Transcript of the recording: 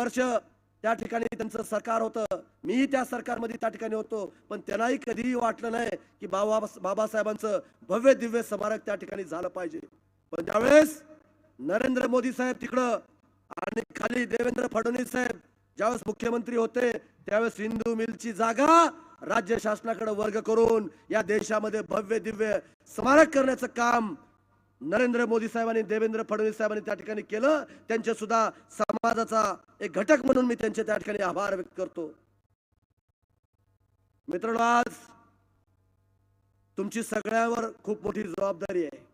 वर्ष त्या ठिकाणी त्यांचं सरकार होतं. मी त्या सरकारमध्ये त्या ठिकाणी होतो. पण त्यांनाही कधीही वाटलं नाही की बाबा बाबासाहेबांचं भव्य दिव्य स्मारक त्या ठिकाणी झालं पाहिजे. पण ज्यावेळेस नरेंद्र मोदी साहेब तिकडं आणि खाली देवेंद्र फडणवीस साहेब ज्यावेळेस मुख्यमंत्री होते त्यावेळेस हिंदू मिलची जागा राज्य शासनाकडे वर्ग करून या देशामध्ये भव्य दिव्य स्मारक करण्याचं काम नरेंद्र मोदी साहेबांनी देवेंद्र फडणवीस साहेबांनी त्या ठिकाणी केलं. त्यांच्या सुद्धा समाजाचा एक घटक म्हणून मी त्यांचे त्या ठिकाणी आभार व्यक्त करतो. मित्रांनो आज तुमची सगळ्यावर खूप मोठी जबाबदारी आहे.